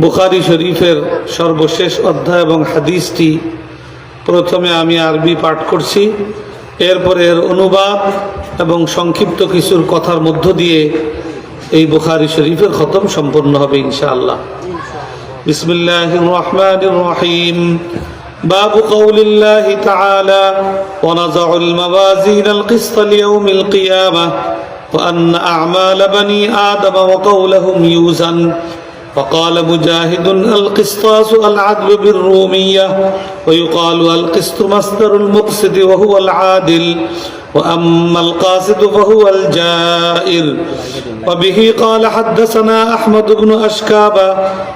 বুখারি শরীফের সর্বশেষ অধ্যায় এবং হাদিসটি প্রথমে আমি আরবি পাঠ করছি এরপরে এর অনুবাদ এবং সংক্ষিপ্ত কিছুর কথার মধ্য দিয়ে এই বুখারি শরীফের খতম সম্পন্ন হবে ইনশাআল্লাহ بسم الله الرحمن الرحيم باب قول الله تعالى ونضع الموازين القسط ليوم القيامة وأن أعمال بني آدم وقولهم يوزن وقال مجاهد القسطاس العدل بالرومية. ويقال القسط مصدر المقصد وهو العادل وأما القاسط فهو الجائر وبه قال حدثنا أحمد بن أشكاب.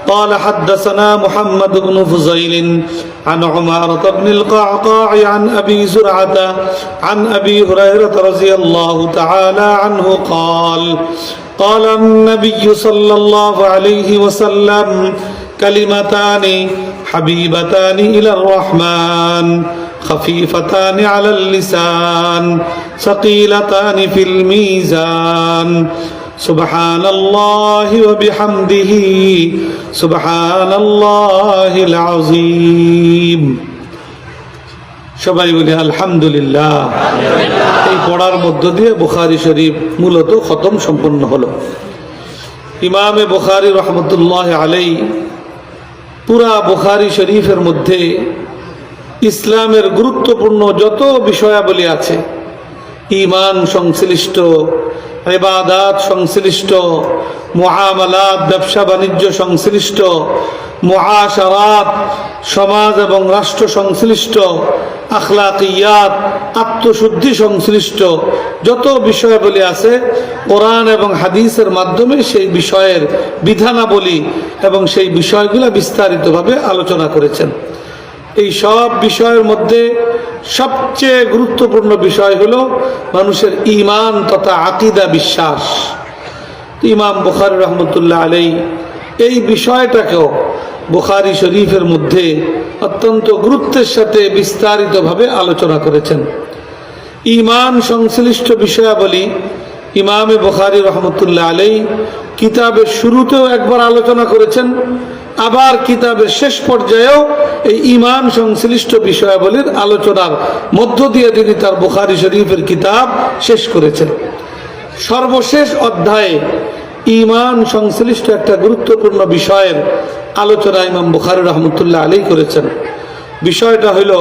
قال حدثنا محمد بن فزيل عن عمارة بن القعقاع عن أبي زرعة عن أبي هريرة رضي الله تعالى عنه قال قال النبي صلى الله عليه وسلم كلمتان حبيبتان إلى الرحمن خفيفتان على اللسان ثقيلتان في الميزان سبحان الله وبحمده سبحان الله العظيم সবাই বলি আলহামদুলিল্লাহ এই পড়ার মধ্য দিয়ে বুখারি শরীফ মূলত খতম সম্পন্ন হলো। ইমামে বুখারি রহমতুল্লাহ আলাই পুরা বুখারি শরীফের মধ্যে ইসলামের গুরুত্বপূর্ণ যত বিষয়াবলী আছে ইমান সংশ্লিষ্ট এবাদাত সংশ্লিষ্ট মহামালাত ব্যবসা বাণিজ্য সংশ্লিষ্ট মহাসারাত সমাজ এবং রাষ্ট্র সংশ্লিষ্ট, আখলাকিয়াত, আত্মশুদ্ধি সংশ্লিষ্ট, যত বিষয়াবলী আছে, কোরআন এবং হাদিসের মাধ্যমে সেই বিষয়ের বিধানাবলী এবং সেই বিষয়গুলো বিস্তারিতভাবে আলোচনা করেছেন। এই সব বিষয়ের মধ্যে সবচেয়ে গুরুত্বপূর্ণ বিষয় হলো মানুষের ইমান তথা আকিদা বিশ্বাস। ইমাম বুখারি রহমতুল্লাহ আলাই এই বিষয়টাকেও বুখারি শরীফের মধ্যে অত্যন্ত গুরুত্বের সাথে বিস্তারিতভাবে আলোচনা করেছেন। ইমান সংশ্লিষ্ট বিষয়াবলী ইমামে বুখারি রহমতুল্লাহ আলাই কিতাবের শুরুতেও একবার আলোচনা করেছেন। আবার কিতাবের শেষ পর্যায়েও এই ইমান সংশ্লিষ্ট বিষয়াবলীর আলোচনার মধ্য দিয়ে তিনি তার বুখারি শরীফের কিতাব শেষ করেছেন। সর্বশেষ অধ্যায়ে ইমান সংশ্লিষ্ট একটা গুরুত্বপূর্ণ বিষয়ের আলোচনা ইমাম বুখারি রহমতুল্লাহ আলী করেছেন। বিষয়টা হইল,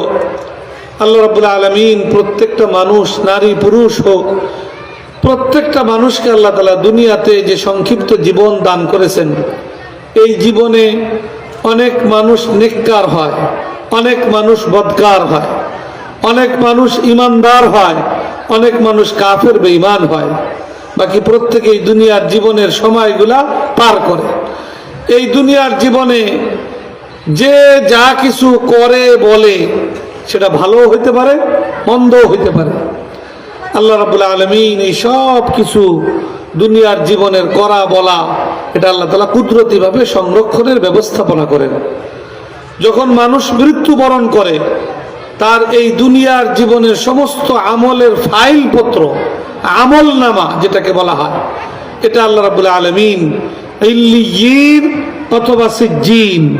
আল্লাহ রবুল্লা আলমিন প্রত্যেকটা মানুষ, নারী, পুরুষ হোক, প্রত্যেকটা মানুষকে আল্লাহ তালা দুনিয়াতে যে সংক্ষিপ্ত জীবন দান করেছেন এই জীবনে অনেক মানুষ নেককার হয়, অনেক মানুষ বদকার হয়, অনেক মানুষ ইমানদার হয়, অনেক মানুষ কাফের, বেঈমান হয়। বাকি প্রত্যেকেই দুনিয়ার জীবনের সময়গুলা পার করে। এই দুনিয়ার জীবনে যে যা কিছু করে, বলে, সেটা ভালো হইতে পারে, মন্দও হইতে পারে। আল্লাহ রাবুল্লাহ আলমিন এই সব কিছু দুনিয়ার জীবনের করা, বলা, এটা আল্লাহ তালা কুদরতিভাবে সংরক্ষণের ব্যবস্থাপনা করেন। যখন মানুষ মৃত্যুবরণ করে, তার এই দুনিয়ার জীবনের সমস্ত আমলের ফাইল পত্র আমল নামা যেটাকে বলা হয়, এটা আল্লাহ রাবুল্লাহ আলমিন ইল্লিয়িন অথবা সিজ্জিন,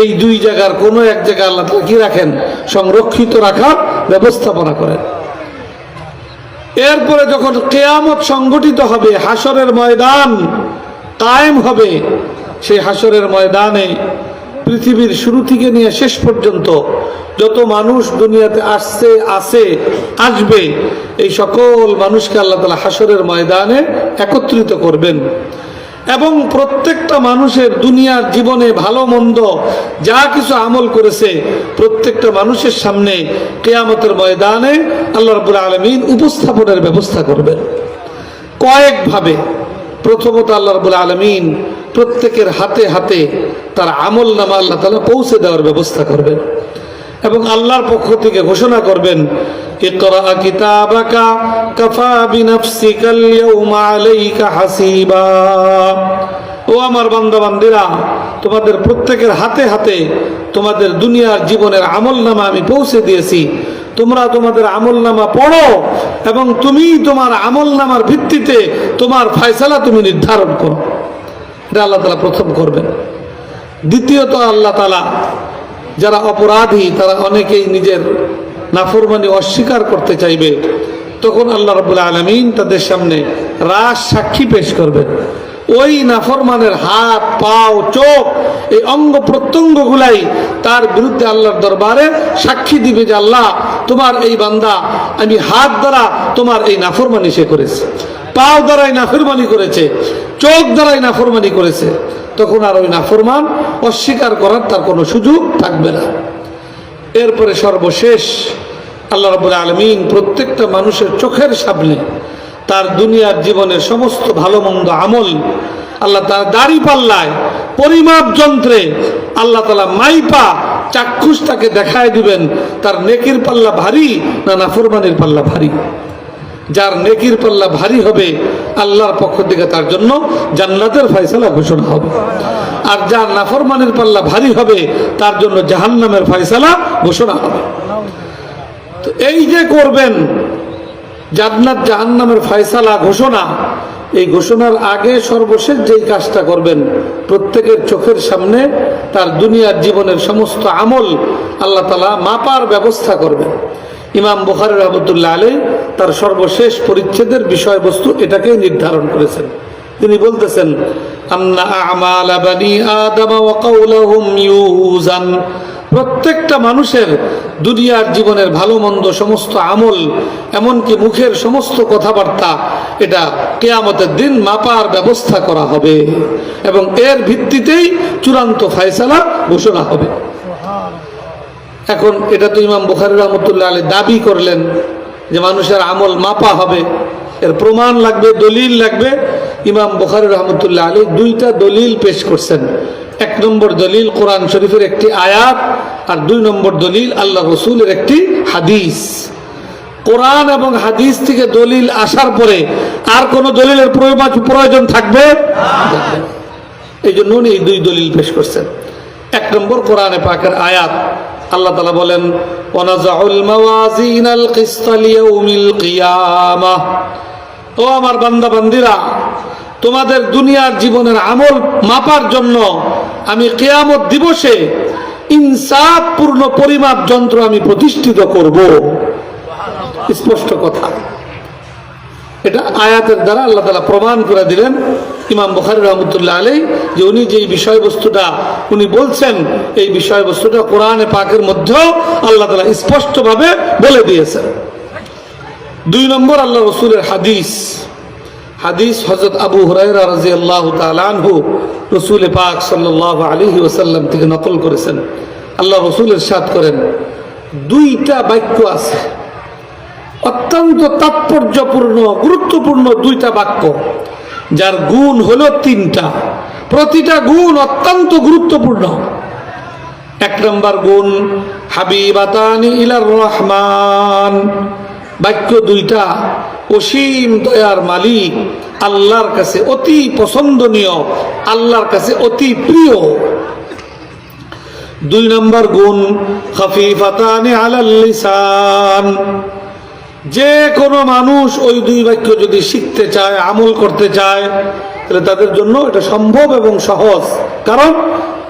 এই দুই জায়গার কোনো এক জায়গায় আল্লাহ কি রাখেন? সংরক্ষিত রাখার ব্যবস্থাপনা করেন। এরপরে যখন কেয়ামত সংগঠিত হবে হাসরের ময়দান কায়েম হবে, সেই হাসরের ময়দানে পৃথিবীর শুরু থেকে নিয়ে শেষ পর্যন্ত যত মানুষ দুনিয়াতে আসছে আসে আসবে, এই সকল মানুষকে আল্লাহ তালা হাসরের ময়দানে একত্রিত করবেন। এবং প্রত্যেকটা মানুষের দুনিয়ার জীবনে ভালো, মন্দ যা কিছু আমল করেছে, প্রত্যেকটা মানুষের সামনে কেয়ামতের ময়দানে আল্লাহ রবুল আলমিন উপস্থাপনের ব্যবস্থা করবেন। কয়েকভাবে। প্রথমত আল্লাহ রবুল আলমিন প্রত্যেকের হাতে হাতে তার আমল নামা আল্লাহ তালা পৌঁছে দেওয়ার ব্যবস্থা করবেন। এবং আল্লাহর পক্ষ থেকে ঘোষণা করবেন ও আমার বান্দা বান্দিরা তোমাদের প্রত্যেকের হাতে হাতে তোমাদের দুনিয়ার জীবনের আমল নামা আমি পৌঁছে দিয়েছি। তোমরা তোমাদের আমল নামা পড়ো এবং তুমি তোমার আমল নামার ভিত্তিতে তোমার ফয়সালা তুমি নির্ধারণ করো। এটা আল্লাহ তালা প্রথম করবেন। দ্বিতীয়ত আল্লাহ তালা যারা অপরাধী, তারা অনেকেই নিজের নাফরমানি অস্বীকার করতে চাইবে। তখন আল্লাহ রবুল্লা আলমিন তাদের সামনে রাস সাক্ষী পেশ করবেন। ওই নাফরমানের হাত, পাও, চোখ, এই অঙ্গ প্রত্যঙ্গগুলাই তার বিরুদ্ধে আল্লাহর দরবারে সাক্ষী দিবে যে, আল্লাহ, তোমার এই বান্দা, আমি হাত দ্বারা তোমার এই নাফরমানি সে করেছে। পাও দ্বারাই নাফরমানি করেছে, চোখ দ্বারাই নাফরমানি করেছে, তখন আর ওই নাফরমান অস্বীকার করার তার কোনো সুযোগ থাকবে না। এরপরে সর্বশেষ আল্লাহ রবুল আলমিন প্রত্যেকটা মানুষের চোখের সামনে তার দুনিয়ার জীবনের সমস্ত ভালো মন্দ আমল আল্লাহ তার দাড়ি পাল্লায়, পরিমাপ যন্ত্রে আল্লাহ তালা মাইপা চাক্ষুষ তাকে দেখায় দিবেন, তার নেকির পাল্লা ভারী না নাফরমানির পাল্লা ভারী? যার নেকির পাল্লা ভারী হবে, আল্লাহর পক্ষ থেকে তার জন্য জান্নাতের ফয়সালা ঘোষণা হবে। আর যার নাফরমানের পাল্লা ভারী হবে, তার জন্য জাহান্নামের ফয়সালা ঘোষণা হবে। তো এই যে করবেন, জান্নাত জাহান্নামের ফয়সালা ঘোষণা, এই ঘোষণার আগে সর্বশেষ যেই কাজটা করবেন, প্রত্যেকের চোখের সামনে তার দুনিয়ার জীবনের সমস্ত আমল আল্লাহ তালা মাপার ব্যবস্থা করবেন। ইমাম বুখারি রহমতুল্লাহ আলী তার সর্বশেষ পরিচ্ছেদের বিষয়বস্তু এটাকেই নির্ধারণ করেছেন। তিনি বলতেছেন প্রত্যেকটা মানুষের দুনিয়ার জীবনের ভালো মন্দ সমস্ত আমল, এমনকি মুখের সমস্ত কথাবার্তা, এটা কেয়ামতের দিন মাপার ব্যবস্থা করা হবে এবং এর ভিত্তিতেই চূড়ান্ত ফয়সালা ঘোষণা হবে। এখন এটা তো ইমাম বুখারি রহমতুল্লাহ আলী দাবি করলেন যে মানুষের আমল মাপা হবে। এর প্রমাণ লাগবে, দলিল লাগবে। ইমাম বুখারি রহমতুল্লাহ আলী দুইটা দলিল পেশ করছেন। এক নম্বর দলিল কোরআন শরীফের একটি আয়াত আর দুই নম্বর দলিল আল্লাহ রসুলের একটি হাদিস। কোরআন এবং হাদিস থেকে দলিল আসার পরে আর কোনো দলিলের প্রয়োজন- থাকবে? এই জন্য উনি এই দুই দলিল পেশ করছেন। এক নম্বর কোরআনে পাকের আয়াত আল্লাহ তালা বলেন ও আমার বান্দা বান্দিরা তোমাদের দুনিয়ার জীবনের আমল মাপার জন্য আমি কেয়ামত দিবসে ইনসাফপূর্ণ পরিমাপ যন্ত্র আমি প্রতিষ্ঠিত করব। স্পষ্ট কথা। এটা আয়াতের দ্বারা আল্লাহ তালা প্রমাণ করে দিলেন ইমাম বখারি রহমতুল্লাহ আলী যে উনি যে বিষয়বস্তুটা উনি বলছেন, এই বিষয়বস্তুটা কোরআনে পাকের মধ্যেও আল্লাহ তালা স্পষ্টভাবে বলে দিয়েছেন। দুই নম্বর আল্লাহ রসুলের হাদিস হাদিস হজরত আবু হুরাইরা রাজি আল্লাহ তালহু রসুল পাক সাল্লাহ আলহি ওসাল্লাম থেকে নকল করেছেন। আল্লাহ রসুলের সাথ করেন, দুইটা বাক্য আছে। অত্যন্ত তাৎপর্যপূর্ণ, গুরুত্বপূর্ণ দুইটা বাক্য, যার গুণ হল তিনটা। প্রতিটা গুণ অত্যন্ত গুরুত্বপূর্ণ। এক নম্বর গুণ, হাবিবাতানি ইলার রহমান। বাক্য দুইটা, অসীম দয়ার মালিক, আল্লাহর কাছে অতি পছন্দনীয়, আল্লাহর কাছে অতি প্রিয়। দুই নম্বর গুণ খফিফাতানি আলাল লিসান। যে কোনো মানুষ ওই দুই বাক্য যদি শিখতে চায়, আমল করতে চায়, তাহলে তাদের জন্য এটা সম্ভব এবং সহজ। কারণ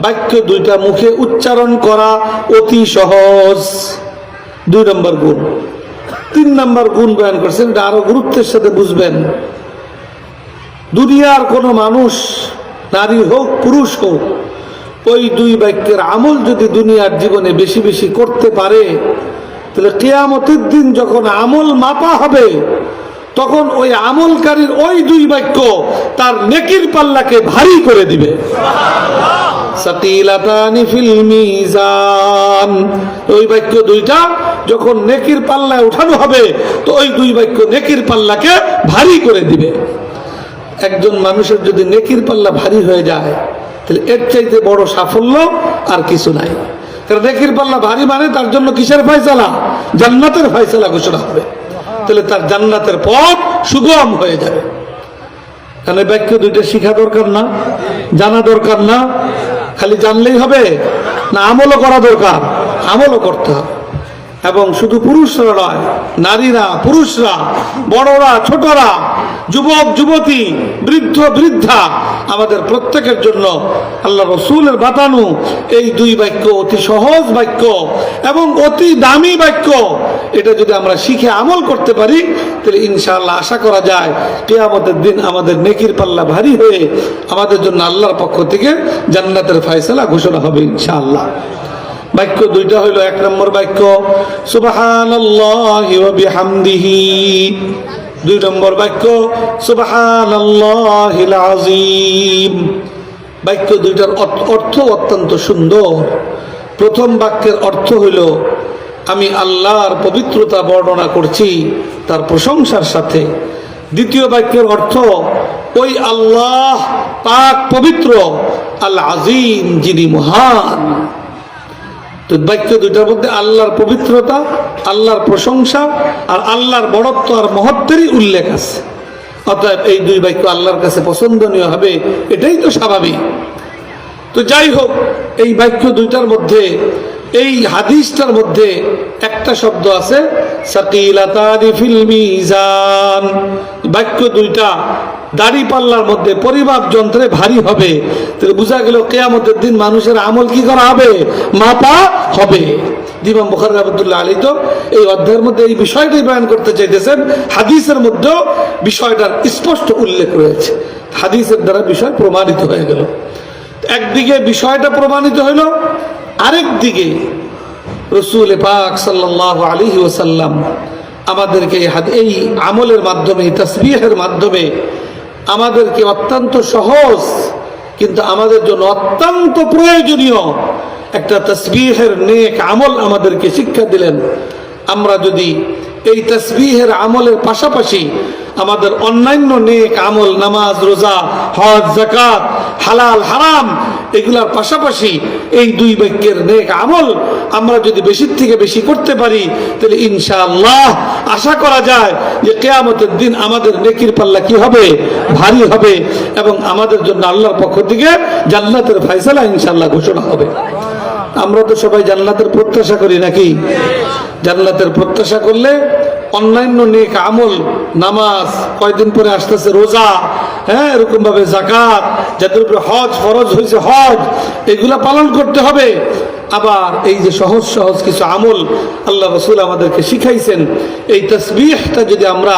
বাক্য দুইটা মুখে উচ্চারণ করা অতি সহজ। দুই নম্বর গুণ। তিন নম্বর গুণ বয়ান করছেন, এটা আরও গুরুত্বের সাথে বুঝবেন। দুনিয়ার কোনো মানুষ, নারী হোক, পুরুষ হোক, ওই দুই বাক্যের আমল যদি দুনিয়ার জীবনে বেশি বেশি করতে পারে তাহলে কেয়ামতের দিন যখন আমল মাপা হবে, তখন ওই আমলকারীর ওই দুই বাক্য তার নেকির পাল্লাকে ভারী করে দিবে। ওই বাক্য দুইটা যখন নেকির পাল্লায় উঠানো হবে, তো ওই দুই বাক্য নেকির পাল্লাকে ভারী করে দিবে। একজন মানুষের যদি নেকির পাল্লা ভারী হয়ে যায়, তাহলে এর চাইতে বড় সাফল্য আর কিছু নাই। কারণ নেকির পাল্লা ভারী মানে তার জন্য কিসের ফয়সালা? জান্নাতের ফয়সালা ঘোষণা হবে। তাহলে তার জান্নাতের পথ সুগম হয়ে যাবে। তাহলে বাক্য দুইটা শিখা দরকার না, জানা দরকার না, খালি জানলেই হবে না, আমলও করা দরকার, আমলও করতে হবে। এবং শুধু পুরুষরা নয়, নারীরা, পুরুষরা, বড়রা, ছোটরা, যুবক, যুবতী, বৃদ্ধ, বৃদ্ধা, আমাদের প্রত্যেকের জন্য আল্লাহ রসুলের বাতানু এই দুই বাক্য অতি সহজ বাক্য এবং অতি দামি বাক্য। এটা যদি আমরা শিখে আমল করতে পারি, তাহলে ইনশাআল্লাহ আশা করা যায়, কেয়ামতের দিন আমাদের নেকির পাল্লা ভারী হয়ে আমাদের জন্য আল্লাহর পক্ষ থেকে জান্নাতের ফয়সালা ঘোষণা হবে ইনশাআল্লাহ। বাক্য দুইটা হইল, এক নম্বর বাক্য বিহামদিহি। দুই নম্বর বাক্য, সুবহানাল্লাহিল আযীম। বাক্য দুইটার অর্থ অত্যন্ত সুন্দর। প্রথম বাক্যের অর্থ হইল, আমি আল্লাহর পবিত্রতা বর্ণনা করছি তার প্রশংসার সাথে। দ্বিতীয় বাক্যের অর্থ, ওই আল্লাহ পাক পবিত্র আল আজিম যিনি মহান। তো বাক্য দুইটার মধ্যে আল্লাহর পবিত্রতা, আল্লাহর প্রশংসা আর আল্লাহর বড়ত্ব আর মহত্বেরই উল্লেখ আছে। অতএব এই দুই বাক্য আল্লাহর কাছে পছন্দনীয় হবে, এটাই তো স্বাভাবিক। তো যাই হোক, এই বাক্য দুইটার মধ্যে, এই হাদিসটার মধ্যে একটা শব্দ আছে সাকিলাতানি ফিল মিজান। বাক্য দুইটা, দাড়ি পাল্লার মধ্যে পরিমাপ যন্ত্রে ভারী হবে। তাহলে বোঝা গেল কেয়ামতের দিন মানুষের আমল কি করা হবে? মাপা হবে। দিমাম বুখার রহমতুল্লাহ আলী তো এই অধ্যায়ের মধ্যে এই বিষয়টাই বয়ান করতে চাইতেছেন। হাদিসের মধ্যেও বিষয়টার স্পষ্ট উল্লেখ রয়েছে। হাদিসের দ্বারা বিষয় প্রমাণিত হয়ে গেল। একদিকে বিষয়টা প্রমাণিত হইল আরেক দিকে রসুল পাক সাল্লাহ আলী ওসাল্লাম আমাদেরকে এই আমলের মাধ্যমে তসবিহের মাধ্যমে আমাদেরকে অত্যন্ত সহজ, কিন্তু আমাদের জন্য অত্যন্ত প্রয়োজনীয় একটা তসবিহের নেক আমল আমাদেরকে শিক্ষা দিলেন। আমরা যদি এই তসবিহের আমলের পাশাপাশি আমাদের অন্যান্য নেক আমল, নামাজ, রোজা, হজ জাকাত হালাল, হারাম এগুলার পাশাপাশি এই দুই বাক্যের নেক আমল আমরা যদি বেশির থেকে বেশি করতে পারি, তাহলে ইনশাআল্লাহ আশা করা যায় যে কেয়ামতের দিন আমাদের নেকির পাল্লা কি হবে? ভারী হবে এবং আমাদের জন্য আল্লাহর পক্ষ থেকে জান্নাতের ফাইসালা ইনশাআল্লাহ ঘোষণা হবে। আমরা তো সবাই জান্নাতের প্রত্যাশা করি নাকি? জান্নাতের প্রত্যাশা করলে অন্যান্য নেক আমল, নামাজ, কয়দিন পরে আসতেছে রোজা হ্যাঁ এরকম ভাবে জাকাত যাদের উপরে হজ, ফরজ হয়েছে হজ, এগুলা পালন করতে হবে। আবার এই যে সহজ সহজ কিছু আমল আল্লাহ রসুল আমাদেরকে শিখাইছেন, এই তসবিহটা যদি আমরা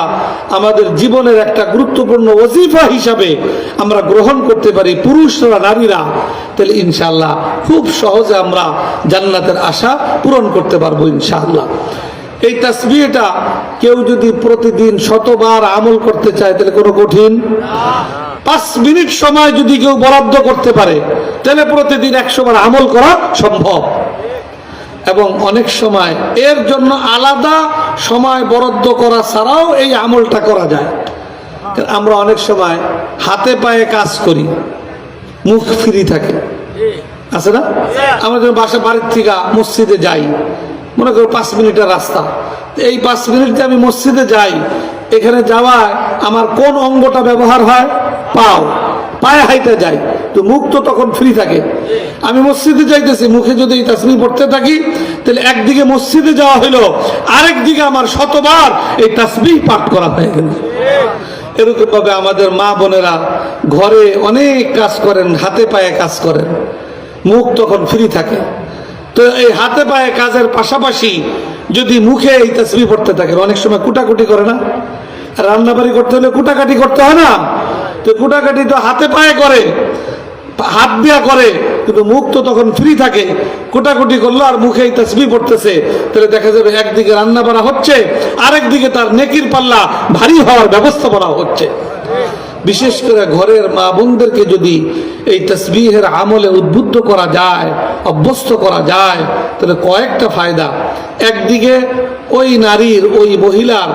আমাদের জীবনের একটা গুরুত্বপূর্ণ ওজিফা হিসাবে আমরা গ্রহণ করতে পারি, পুরুষরা, নারীরা, তাহলে ইনশাল্লাহ খুব সহজে আমরা জান্নাতের আশা পূরণ করতে পারব ইনশাআল্লাহ। এই তাসবিহটা কেউ যদি প্রতিদিন শতবার আমল করতে চায়, তাহলে কোনো কঠিন? পাঁচ মিনিট সময় যদি কেউ বরাদ্দ করতে পারে, তাহলে প্রতিদিন একশো বার আমল করা সম্ভব। এবং অনেক সময় এর জন্য আলাদা সময় বরাদ্দ করা ছাড়াও এই আমলটা করা যায়। আমরা অনেক সময় হাতে পায়ে কাজ করি, মুখ ফ্রি থাকে। আছে না? আমরা যখন বাসা বাড়ির থেকে মসজিদে যাই, মনে করো পাঁচ মিনিটের রাস্তা। এই পাঁচ মিনিটে আমি মসজিদে যাই এখানে যাওয়ায় আমার কোন অঙ্গটা ব্যবহার হয়? পাও। পায়ে হাইতে যাই। তো মুখ তো তখন ফ্রি থাকে। আমি মসজিদে যাইতেছি, মুখে যদি এই তাসমি পড়তে থাকি, তাহলে একদিকে মসজিদে যাওয়া হইল, আরেক দিকে আমার শতবার এই তাসবি পাঠ করা হয়ে গেল। এরকম ভাবে আমাদের মা বোনেরা ঘরে অনেক কাজ করেন, হাতে পায়ে কাজ করেন। মুখ তখন ফ্রি থাকে। তো এই হাতে পায়ে কাজের পাশাপাশি যদি মুখে এই তসবি পড়তে থাকে, অনেক সময় কুটাকুটি করে না। রান্নাবাড়ি করতে হলে কুটাকাটি করতে হয় না। তো কুটাকাটি তো হাতে পায়ে করে, হাত দিয়া করে, কিন্তু মুখ তো তখন ফ্রি থাকে। কোটাকুটি করল আর মুখে এই তসবি পড়তেছে। তাহলে দেখা যাবে একদিকে রান্না বাড়া হচ্ছে, আরেকদিকে তার নেকির পাল্লা ভারী হওয়ার ব্যবস্থাপনা হচ্ছে। বিশেষ করে ঘরের মা বোনদেরকে যদি এই তসবিহের আমলে উদ্বুদ্ধ করা যায়, অভ্যস্ত করা যায়, তাহলে কয়েকটা ফায়দা। একদিকে ওই নারীর, ওই মহিলার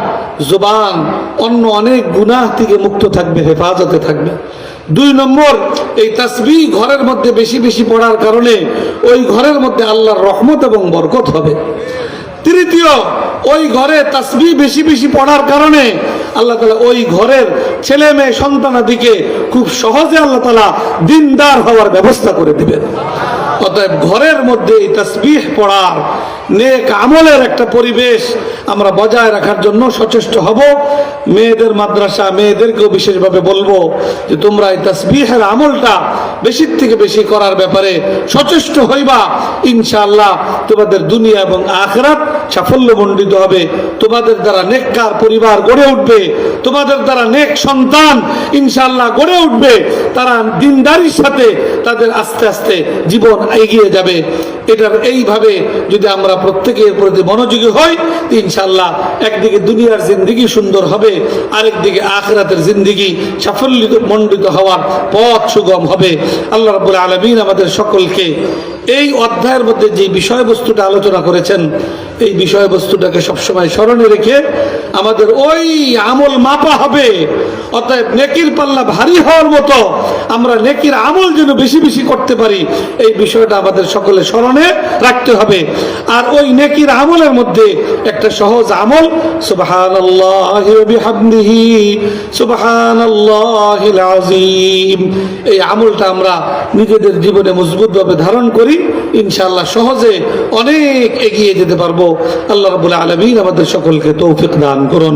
জবান অন্য অনেক গুনাহ থেকে মুক্ত থাকবে, হেফাজতে থাকবে। দুই নম্বর, এই তাসবি ঘরের মধ্যে বেশি বেশি পড়ার কারণে ওই ঘরের মধ্যে আল্লাহর রহমত এবং বরকত হবে। তৃতীয়, ওই ঘরে তাসবি বেশি বেশি পড়ার কারণে আল্লাহ তালা ওই ঘরের ছেলে মেয়ে সন্তানাদিকে খুব সহজে আল্লাহ তালা দিনদার হওয়ার ব্যবস্থা করে দিবেন। অতএব ঘরের মধ্যে এই তসবিহ পড়ার নেক আমলের একটা পরিবেশ আমরা বজায় রাখার জন্য সচেষ্ট হব। মেয়েদের মাদ্রাসা, মেয়েদেরকেও বিশেষভাবে বলব যে তোমরা এই তসবিহের আমলটা বেশির থেকে বেশি করার ব্যাপারে সচেষ্ট হইবা। ইনশাআল্লাহ তোমাদের দুনিয়া এবং আখরাত সাফল্যমণ্ডিত হবে। তোমাদের দ্বারা নেককার পরিবার গড়ে উঠবে। তোমাদের দ্বারা নেক সন্তান ইনশাআল্লাহ গড়ে উঠবে। তারা দিনদারির সাথে তাদের আস্তে আস্তে জীবন এগিয়ে যাবে। এটার এইভাবে যদি আমরা প্রত্যেকের প্রতি মনোযোগী হই, তো ইনশাআল্লাহ একদিকে দুনিয়ার জিন্দিগি সুন্দর হবে, আরেকদিকে আখরাতের জিন্দিগি সাফল্যিত মণ্ডিত হওয়ার পথ সুগম হবে। আল্লাহ রাব্বুল আলমিন আমাদের সকলকে এই অধ্যায়ের মধ্যে যে বিষয়বস্তুটা আলোচনা করেছেন, এই বিষয়বস্তুটাকে সবসময় স্মরণে রেখে আমাদের ওই আমল মাপা হবে। অতএব নেকির পাল্লা ভারী হওয়ার মতো আমরা নেকির আমল যেন বেশি বেশি করতে পারি, এই বিষয়টা আমাদের সকলে স্মরণে রাখতে হবে। আর ওই নেকির আমলের মধ্যে একটা সহজ আমল এই আমলটা আমরা নিজেদের জীবনে ধারণ করি, ইনশাআল্লাহ সহজে অনেক এগিয়ে যেতে পারব। আল্লাহ রাব্বুল আলামিন আমাদের সকলকে তৌফিক দান করুন।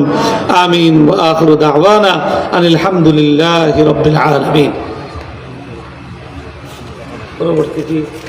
আমিন ওয়া আখিরু দাওয়ানা আনিল হামদুলিল্লাহি রাব্বিল পরবর্তী কি একটু